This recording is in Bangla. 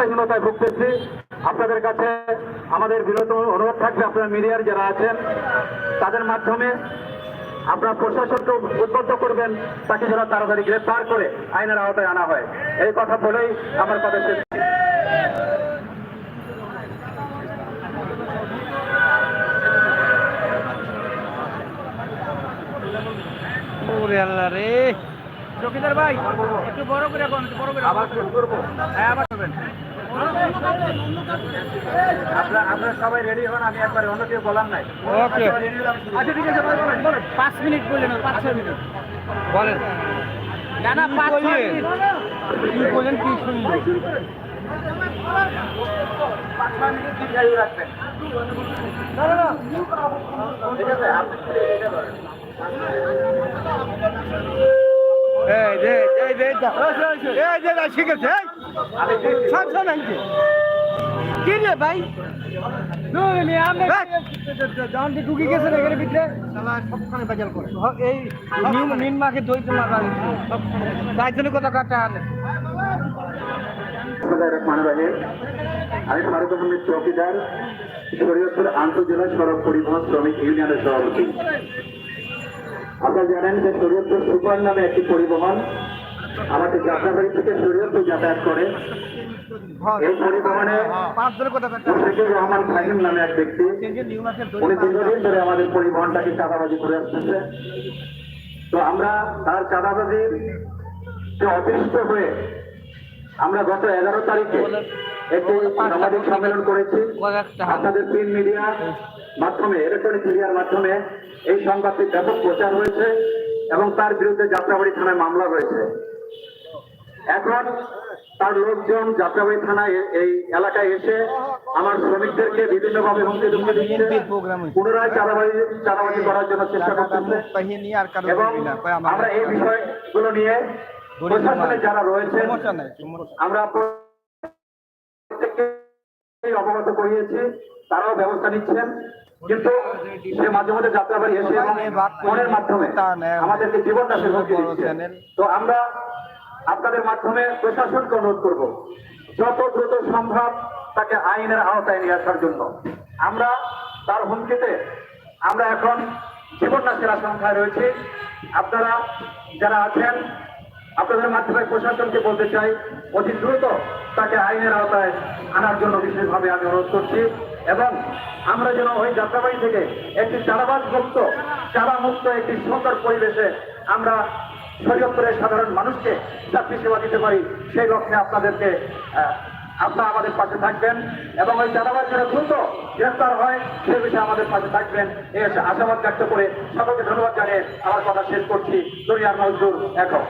স্বাস্থ্যহীনতায় ভুগতেছি। আপনাদের কাছে আমাদের বিরত অনুরোধ থাকবে আপনারা মিডিয়ার যারা আছেন তাদের মাধ্যমে আপনার প্রশাসনকে উদ্বুদ্ধ করবেন তাকে যেন তাড়াতাড়ি গ্রেফতার করে আইনের আওতায় আনা হয়। এই কথা বলেই আমার কথা শেষ আল্লাহ রে। চকিদার ভাই একটু বড় করে বড় করে আবার করব। হ্যাঁ আবার করবেন আপনারা আপনারা সবাই রেডি হন আমি একবারে অন্য কেউ বলার নাই ওকে আচ্ছা ঠিক আছে বলেন বলেন পাঁচ মিনিট বললেন পাঁচ ছয় মিনিট বলেন না না পাঁচ ছয় মিনিট কি বলেন কি শুনব পাঁচ ছয় মিনিট দীর্ঘায়ু রাখবেন ঠিক আছে আপনি এটা করেন। এই যে এই যে এই যে ঠিক আছে আমি দিচ্ছি। সাতশো নাকি কি রে ভাই আমি জান ঢুকি গেছে না ভিতরে সবখানে বাজার করে এই নিম নিম মাকে দইতে মারা তাই জন্য কথা কাটা আনে বিসমুল্লাহির রহমানির রহিম। আমি ফারুক আহমেদ চৌকিদার শরীয়তপুর আন্তজেলা সড়ক পরিবহন শ্রমিক ইউনিয়নের সভাপতি আপনারা জানেন যে শরীয়তপুর সুপার নামে একটি পরিবহন আমাদের যাত্রাবাড়ি থেকে শরীয়তপুর যাতায়াত করে। এই পরিবহনে কাটা মুশফিকুর রহমান ফাহিম নামে এক ব্যক্তি। উনি দীর্ঘদিন ধরে আমাদের পরিবহনটাকে চাঁদাবাজি করে আসতেছে। তো আমরা তার চাঁদাবাজির যে অতিষ্ঠ হয়ে আমরা গত এগারো তারিখে একটি সাংবাদিক সম্মেলন করেছি। আপনাদের প্রিন্ট মিডিয়া মাধ্যমে ইলেকট্রনিক মিডিয়ার মাধ্যমে এই সংবাদটি ব্যাপক প্রচার হয়েছে এবং তার বিরুদ্ধে যাত্রাবাড়ি থানায় মামলা হয়েছে এখন তার লোকজন যাত্রাবাড়ি থানায় এই এলাকায় এসে আমার শ্রমিকদেরকে বিভিন্নভাবে হুমকি ধুমকি দিচ্ছে পুনরায় চাঁদাবাড়ি চাঁদাবাজি করার জন্য চেষ্টা করতেছে। এবং আমরা এই বিষয়গুলো নিয়ে প্রশাসনে যারা সমস্যা আমরা অবগত করিয়েছি তারাও ব্যবস্থা নিচ্ছেন। কিন্তু সে মাঝে মাঝে যাত্রাবাড়ি এসে ফোনের মাধ্যমে আমাদেরকে জীবন নাশের হুমকি তো আমরা আপনাদের মাধ্যমে প্রশাসনকে অনুরোধ করব, যত দ্রুত সম্ভব তাকে আইনের আওতায় নিয়ে আসার জন্য। আমরা তার হুমকিতে, আমরা এখন জীবন নাশের আশঙ্কায় রয়েছি। আপনারা যারা আছেন, আপনাদের মাধ্যমে প্রশাসনকে বলতে চাই, অতি দ্রুত তাকে আইনের আওতায় আনার জন্য বিশেষভাবে আমি অনুরোধ করছি। এবং আমরা যেন ওই যাত্রাবাড়ি থেকে একটি চারাবাজ মুক্ত চারা মুক্ত একটি সুন্দর পরিবেশে আমরা শরীয়তপুরের সাধারণ মানুষকে চাকরি সেবা দিতে পারি, সেই লক্ষ্যে আপনাদেরকে আপনারা আমাদের পাশে থাকবেন এবং ওই চাঁদাবাজ যারা দ্রুত গ্রেফতার হয়, সে বিষয়ে আমাদের পাশে থাকবেন। এই আশাবাদ ব্যক্ত করে সকলকে ধন্যবাদ জানিয়ে আমার কথা শেষ করছি। দুনিয়ার মজদুর এখন